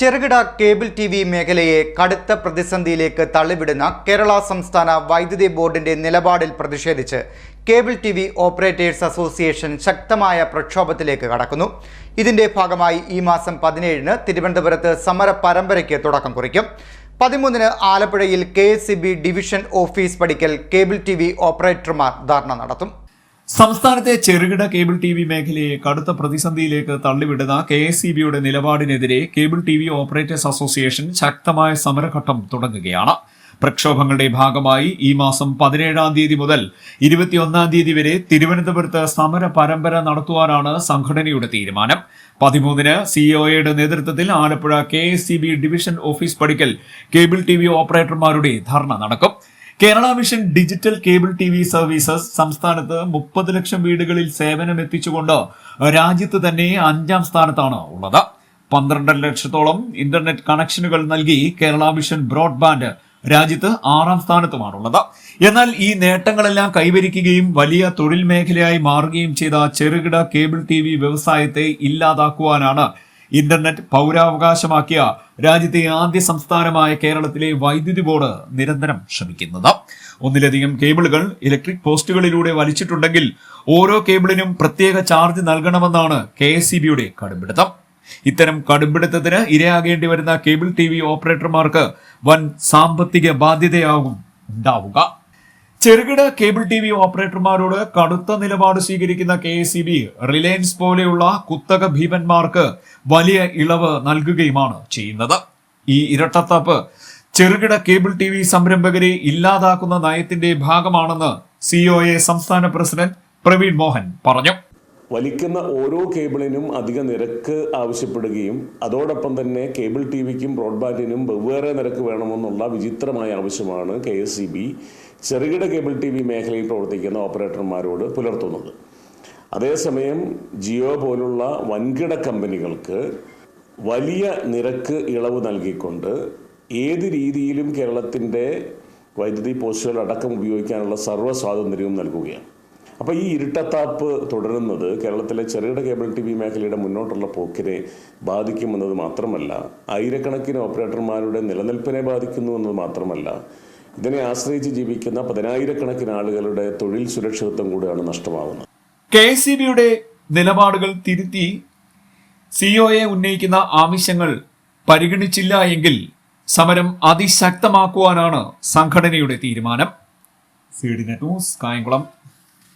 ചെറുകിട cable T V മേഖലയെ കടുത്ത പ്രതിസന്ധിയിലേക്ക് തള്ളിവിടുന്ന കേരള സംസ്ഥാന വൈദ്യുതി ബോർഡിന്റെ നിലപാടിൽ പ്രതിഷേധിച്ച് cable T V operators association ശക്തമായ പ്രക്ഷോഭത്തിലേക്ക് കടക്കുന്നു. ഇതിന്റെ ഭാഗമായി ഈ മാസം പതിനേഴിന് തിരുവനന്തപുരത്ത് സമര പരമ്പരയ്ക്ക് തുടക്കം കുറിക്കും. പതിമൂന്നിന് ആലപ്പുഴയിൽ കെ ഡിവിഷൻ ഓഫീസ് പടിക്കൽ കേബിൾ ടി വി ഓപ്പറേറ്റർമാർ ധർണ നടത്തും. സംസ്ഥാനത്തെ ചെറുകിട കേബിൾ ടി വി മേഖലയെ കടുത്ത പ്രതിസന്ധിയിലേക്ക് തള്ളിവിടുന്ന കെ എസ് സി ബിയുടെ നിലപാടിനെതിരെ cable T V operators association ശക്തമായ സമരഘട്ടം തുടങ്ങുകയാണ്. പ്രക്ഷോഭങ്ങളുടെ ഭാഗമായി ഈ മാസം പതിനേഴാം തീയതി മുതൽ ഇരുപത്തിയൊന്നാം തീയതി വരെ തിരുവനന്തപുരത്ത് സമര പരമ്പര നടത്തുവാനാണ് സംഘടനയുടെ തീരുമാനം. പതിമൂന്നിന് സിഒഎയുടെ നേതൃത്വത്തിൽ ആലപ്പുഴ കെ ഡിവിഷൻ ഓഫീസ് പടിക്കൽ കേബിൾ ടി വി ഓപ്പറേറ്റർമാരുടെ ധർണ നടക്കും. Kerala mission digital cable T V services സംസ്ഥാനത്ത് മുപ്പത് ലക്ഷം വീടുകളിൽ സേവനം എത്തിച്ചുകൊണ്ട് രാജ്യത്ത് തന്നെ അഞ്ചാം സ്ഥാനത്താണ് ഉള്ളത്. പന്ത്രണ്ടര ലക്ഷത്തോളം ഇന്റർനെറ്റ് കണക്ഷനുകൾ നൽകി കേരള മിഷൻ ബ്രോഡ്ബാൻഡ് രാജ്യത്ത് ആറാം സ്ഥാനത്തുമാണുള്ളത്. എന്നാൽ ഈ നേട്ടങ്ങളെല്ലാം കൈവരിക്കുകയും വലിയ തൊഴിൽ മേഖലയായി മാറുകയും ചെയ്ത ചെറുകിട കേബിൾ ടി വ്യവസായത്തെ ഇല്ലാതാക്കുവാനാണ് ഇന്റർനെറ്റ് പൗരാവകാശമാക്കിയ രാജ്യത്തെ ആദ്യ സംസ്ഥാനമായ കേരളത്തിലെ വൈദ്യുതി ബോർഡ് നിരന്തരം ശ്രമിക്കുന്നത്. ഒന്നിലധികം കേബിളുകൾ ഇലക്ട്രിക് പോസ്റ്റുകളിലൂടെ വലിച്ചിട്ടുണ്ടെങ്കിൽ ഓരോ കേബിളിനും പ്രത്യേക ചാർജ് നൽകണമെന്നാണ് കെ എസ് കടുംപിടുത്തം. ഇത്തരം കടുംപിടുത്തത്തിന് ഇരയാകേണ്ടി വരുന്ന കേബിൾ ടി ഓപ്പറേറ്റർമാർക്ക് വൻ സാമ്പത്തിക ബാധ്യതയാകും ഉണ്ടാവുക. ചെറുകിട കേബിൾ ടി വി ഓപ്പറേറ്റർമാരോട് കടുത്ത നിലപാട് സ്വീകരിക്കുന്ന K S E B Reliance പോലെയുള്ള കുത്തക ഭീമന്മാർക്ക് വലിയ ഇളവ് നൽകുകയുമാണ് ചെയ്യുന്നത്. ഈ ഇരട്ടത്താപ്പ് ചെറുകിട കേബിൾ ടി വി സംരംഭകരെ ഇല്ലാതാക്കുന്ന നയത്തിന്റെ ഭാഗമാണെന്ന് സിഒഎ സംസ്ഥാന പ്രസിഡന്റ് പ്രവീൺ മോഹൻ പറഞ്ഞു. വലിക്കുന്ന ഓരോ കേബിളിനും അധിക നിരക്ക് ആവശ്യപ്പെടുകയും അതോടൊപ്പം തന്നെ കേബിൾ ടി വിക്കും ബ്രോഡ്ബാൻഡിനും വെവ്വേറെ നിരക്ക് വേണമെന്നുള്ള വിചിത്രമായ ആവശ്യമാണ് കെ എസ് സി ബി. ചെറുകിട കേബിൾ ടി വി മേഖലയിൽ പ്രവർത്തിക്കുന്ന ഓപ്പറേറ്റർമാരോട് പുലർത്തുന്നത്. അതേസമയം ജിയോ പോലുള്ള വൻകിട കമ്പനികൾക്ക് വലിയ നിരക്ക് ഇളവ് നൽകിക്കൊണ്ട് ഏത് രീതിയിലും കേരളത്തിന്റെ വൈദ്യുതി പോസ്റ്റുകൾ അടക്കം ഉപയോഗിക്കാനുള്ള സർവ സ്വാതന്ത്ര്യവും നൽകുകയാണ്. അപ്പോൾ ഈ ഇരുട്ടത്താപ്പ് തുടരുന്നത് കേരളത്തിലെ ചെറുകിട കേബിൾ ടി വി മേഖലയുടെ മുന്നോട്ടുള്ള പോക്കിനെ ബാധിക്കുമെന്നത് മാത്രമല്ല ആയിരക്കണക്കിന് ഓപ്പറേറ്റർമാരുടെ നിലനിൽപ്പിനെ ബാധിക്കുന്നു എന്നത് മാത്രമല്ല ഇതിനെ ആശ്രയിച്ച് ജീവിക്കുന്ന പതിനായിരക്കണക്കിന് ആളുകളുടെ തൊഴിൽ സുരക്ഷിതത്വം കൂടിയാണ് നഷ്ടമാകുന്നത് കെ സി ബിയുടെ നിലപാടുകൾ തിരുത്തി സിഒയെ ഉന്നയിക്കുന്ന ആവശ്യങ്ങൾ പരിഗണിച്ചില്ല എങ്കിൽ സമരം അതിശക്തമാക്കുവാനാണ് സംഘടനയുടെ തീരുമാനം. C D net news Kayamkulam.